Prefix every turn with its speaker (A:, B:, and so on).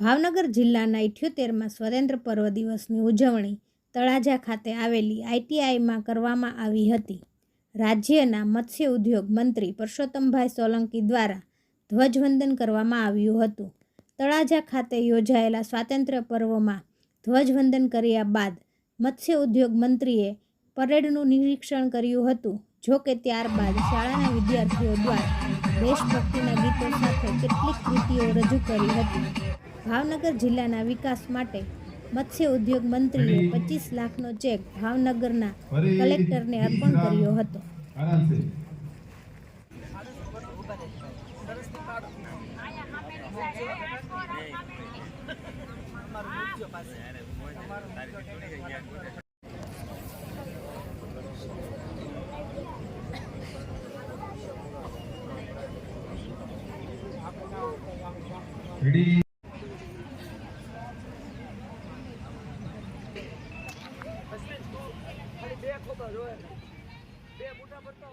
A: ભાવનગર જિલ્લાના ઇઠ્યોતેરમાં સ્વતંત્ર પર્વ દિવસની ઉજવણી તળાજા ખાતે આવેલી આઈટીઆઈમાં કરવામાં આવી હતી. રાજ્યના મત્સ્ય ઉદ્યોગ મંત્રી પરસોત્તમભાઈ સોલંકી દ્વારા ધ્વજવંદન કરવામાં આવ્યું હતું. તળાજા ખાતે યોજાયેલા સ્વાતંત્ર્ય પર્વમાં ધ્વજવંદન કર્યા બાદ મત્સ્ય ઉદ્યોગ મંત્રીએ પરેડનું નિરીક્ષણ કર્યું હતું, જો કે ત્યારબાદ શાળાના વિદ્યાર્થીઓ દ્વારા દેશભક્તિના ગીતો સાથે કેટલીક કૃતિઓ રજૂ કરી હતી. ભાવનગર જિલ્લાના વિકાસ માટે મત્સ્ય ઉદ્યોગ મંત્રીએ પચીસ લાખનો ચેક ભાવનગરના કલેક્ટરને અર્પણ કર્યો હતો.
B: રેડી.
C: બે ખોબા જોવે બે મોટા પડતા